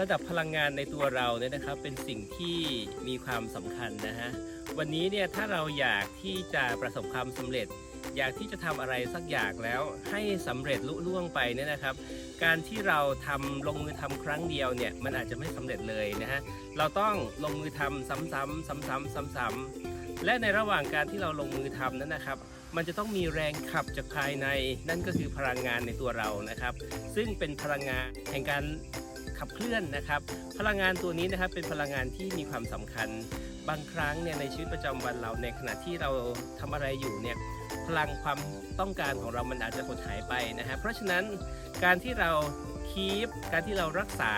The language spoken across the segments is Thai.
ระดับพลังงานในตัวเราเนี่ยนะครับเป็นสิ่งที่มีความสำคัญนะฮะวันนี้เนี่ยถ้าเราอยากที่จะประสบความสำเร็จ อยากที่จะทำอะไรสักอย่างแล้วให้สำเร็จลุล่วงไปเนี่ยนะครับ การที่เราทำลงมือทำครั้งเดียวเนี่ยมันอาจจะไม่สำเร็จเลยนะฮะเราต้องลงมือทำซ้ำๆซ้ำๆซ้ำๆและในระหว่างการที่เราลงมือทำนั้นนะครับ มันจะต้องมีแรงขับจากภายใน นั่นก็คือพลังงานในตัวเรานะครับ ซึ่งเป็นพลังงานแห่งการ ขับเคลื่อนนะครับ พลังงานตัวนี้นะครับเป็นพลังงานที่มีความสำคัญ บางครั้งเนี่ยในชีวิตประจำวันเราในขณะที่เราทำอะไรอยู่เนี่ยพลังความต้องการของเรามันอาจจะหดหายไปนะฮะเพราะฉะนั้นการที่เราคีปการที่เรารักษา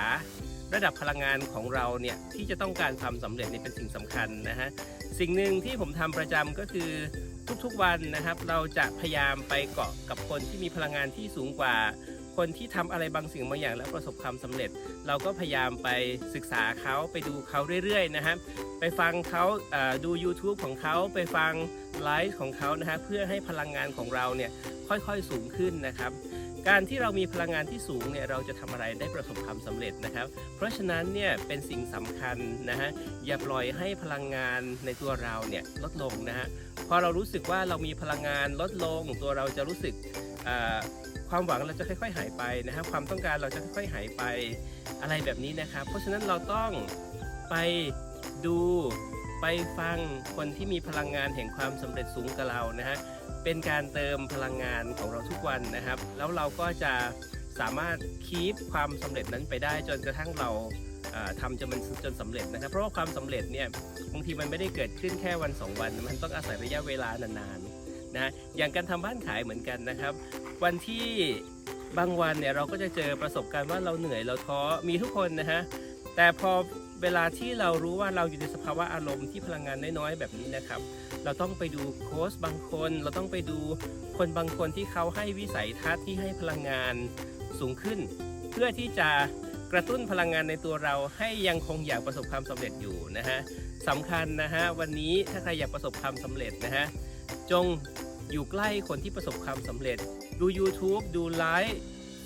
ระดับพลังงานของเราเนี่ยที่จะต้องการความสำเร็จนี่เป็นสิ่งสำคัญนะฮะสิ่งหนึ่งที่ผมทำประจำก็คือทุกๆวันนะครับ เราจะพยายามไปเกาะกับคนที่มีพลังงานที่สูงกว่า คนที่ทำอะไรบางสิ่งบางอย่างแล้วประสบความสำเร็จ เราก็พยายามไปศึกษาเขาไปดูเขาเรื่อยๆนะฮะไปฟังเขาดู YouTube ของเขาไปฟังไลฟ์ของเขานะฮะเพื่อให้พลังงานของเราเนี่ยค่อยๆสูงขึ้นนะครับ การที่เรามีพลังงานที่สูงเนี่ยเราจะทำอะไรได้ประสบความสำเร็จนะครับ เพราะฉะนั้นเนี่ยเป็นสิ่งสำคัญนะฮะอย่าปล่อยให้พลังงานในตัวเราเนี่ยลดลงนะฮะ พอเรารู้สึกว่าเรามีพลังงานลดลง ตัวเราจะรู้สึกความหวังเราจะค่อย ๆ หายไปนะครับ ความต้องการเราจะค่อยๆหายไปอะไรแบบนี้นะครับ เพราะฉะนั้นเราต้องไปดูไปฟังคนที่มีพลังงานแห่งความสำเร็จสูงกับเรานะฮะเป็นการเติมพลังงานของเราทุกวันนะครับ แล้วเราก็จะสามารถคีปความสำเร็จนั้นไปได้จนกระทั่งเรา ทำจนมันจนสำเร็จนะครับ เพราะว่าความสำเร็จเนี่ยบางทีมันไม่ได้เกิดขึ้นแค่วันสองวัน มันต้องอาศัยระยะเวลานานๆนะอย่างการทำบ้านขายเหมือนกันนะครับ วันที่บางวันเนี่ยเราก็จะเจอประสบการณ์ว่าเราเหนื่อยเราท้อมีทุกคนนะฮะแต่พอเวลาที่เรารู้ว่าเราอยู่ในสภาวะอารมณ์ที่พลังงานน้อยๆแบบนี้นะครับ เราต้องไปดูโค้ชบางคน เราต้องไปดูคนบางคนที่เขาให้วิสัยทัศน์ที่ให้พลังงานสูงขึ้น เพื่อที่จะ กระตุ้นพลังงานในตัวเราให้ยังคงอยากประสบความสำเร็จอยู่นะฮะสำคัญนะฮะวันนี้ถ้าใครอยากประสบความสำเร็จนะฮะจงอยู่ใกล้คนที่ประสบความสำเร็จ ดู YouTube ดูไลฟ์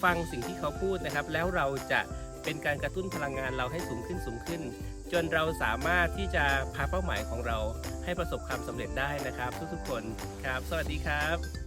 ฟังสิ่งที่เขาพูดนะครับ แล้วเราจะเป็นการกระตุ้นพลังงานเราให้สูงขึ้นสูงขึ้น จนเราสามารถที่จะพาเป้าหมายของเราให้ประสบความสำเร็จได้นะครับ ทุกๆคนครับ สวัสดีครับ